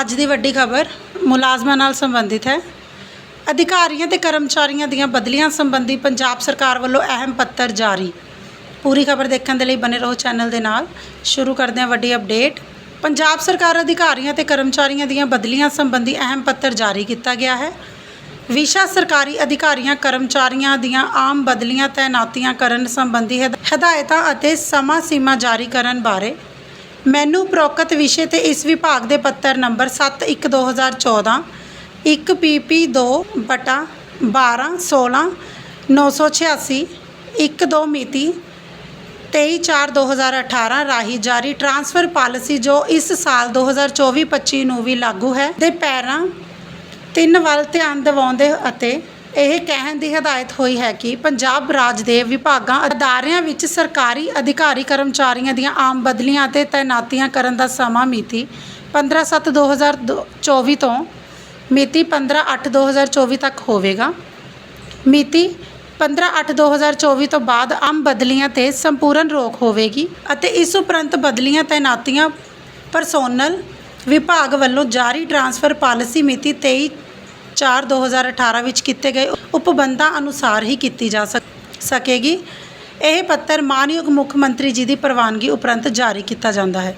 ਅੱਜ ਦੀ ਵੱਡੀ ਖਬਰ ਮੁਲਾਜ਼ਮਾਂ ਨਾਲ ਸੰਬੰਧਿਤ ਹੈ। ਅਧਿਕਾਰੀਆਂ ਤੇ ਕਰਮਚਾਰੀਆਂ ਦੀਆਂ ਬਦਲੀਆਂ ਸੰਬੰਧੀ ਪੰਜਾਬ ਸਰਕਾਰ ਵੱਲੋਂ ਅਹਿਮ ਪੱਤਰ ਜਾਰੀ। ਪੂਰੀ ਖਬਰ ਦੇਖਣ ਦੇ ਲਈ ਬਨੇ ਰਹੋ ਚੈਨਲ ਦੇ ਨਾਲ। ਸ਼ੁਰੂ ਕਰਦੇ ਹਾਂ ਵੱਡੀ ਅਪਡੇਟ। ਪੰਜਾਬ ਸਰਕਾਰ ਅਧਿਕਾਰੀਆਂ ਤੇ ਕਰਮਚਾਰੀਆਂ ਦੀਆਂ ਬਦਲੀਆਂ ਸੰਬੰਧੀ ਅਹਿਮ ਪੱਤਰ ਜਾਰੀ ਕੀਤਾ ਗਿਆ ਹੈ। ਵਿਸ਼ਾ ਸਰਕਾਰੀ ਅਧਿਕਾਰੀਆਂ, ਕਰਮਚਾਰੀਆਂ ਦੀਆਂ ਆਮ ਬਦਲੀਆਂ ਤਾਇਨਾਤੀਆਂ ਕਰਨ ਸੰਬੰਧੀ ਹਦ- ਹਦਾਇਤਾਂ ਅਤੇ ਸਮਾਂ ਸੀਮਾ ਜਾਰੀ ਕਰਨ ਬਾਰੇ ਮੈਨੂੰ ਉਪਰੋਕਤ ਵਿਸ਼ੇ ਤੇ ਇਸ ਵਿਭਾਗ ਦੇ ਪੱਤਰ ਨੰਬਰ 7/1/2014 1 PP 2 ਬਟਾ 12 16 986 1 2 ਮਿਤੀ 23/4/2018 ਰਾਹੀਂ ਜਾਰੀ ਟ੍ਰਾਂਸਫਰ ਪਾਲਿਸੀ ਜੋ ਇਸ ਸਾਲ 2024-25 ਨੂੰ ਵੀ ਲਾਗੂ ਹੈ, ਦੇ ਪੈਰਾਂ ਤਿੰਨ ਵੱਲ ਧਿਆਨ ਦਿਵਾਉਂਦੇ ਅਤੇ ਇਹ ਕਹਿਣ ਦੀ ਹਦਾਇਤ ਹੋਈ ਹੈ ਕਿ ਪੰਜਾਬ ਰਾਜ ਦੇ ਵਿਭਾਗਾਂ, ਅਦਾਰਿਆਂ ਵਿੱਚ ਸਰਕਾਰੀ ਅਧਿਕਾਰੀ ਕਰਮਚਾਰੀਆਂ ਦੀਆਂ ਆਮ ਬਦਲੀਆਂ ਅਤੇ ਤਾਇਨਾਤੀਆਂ ਕਰਨ ਦਾ ਸਮਾਂ ਮਿਤੀ 15/7/2024 ਤੋਂ ਮਿਤੀ 15/8/2024 ਤੱਕ ਹੋਵੇਗਾ। ਮਿਤੀ 15/8/2024 ਤੋਂ ਬਾਅਦ ਆਮ ਬਦਲੀਆਂ ਤੇ ਸੰਪੂਰਨ ਰੋਕ ਹੋਵੇਗੀ ਅਤੇ ਇਸ ਉਪਰੰਤ ਬਦਲੀਆਂ ਤਾਇਨਾਤੀਆਂ ਪਰਸੋਨਲ ਵਿਭਾਗ ਵੱਲੋਂ ਜਾਰੀ ਟ੍ਰਾਂਸਫਰ ਪਾਲਿਸੀ ਮਿਤੀ 23/4/2018 ਵਿੱਚ ਕੀਤੇ ਗਏ ਉਪਬੰਧਾਂ ਅਨੁਸਾਰ ਹੀ ਕੀਤੀ ਜਾ ਸਕੇਗੀ। ਇਹ ਪੱਤਰ ਮਾਨਯੋਗ ਮੁੱਖ ਮੰਤਰੀ ਜੀ ਦੀ ਪ੍ਰਵਾਨਗੀ ਉਪਰੰਤ ਜਾਰੀ ਕੀਤਾ ਜਾਂਦਾ ਹੈ।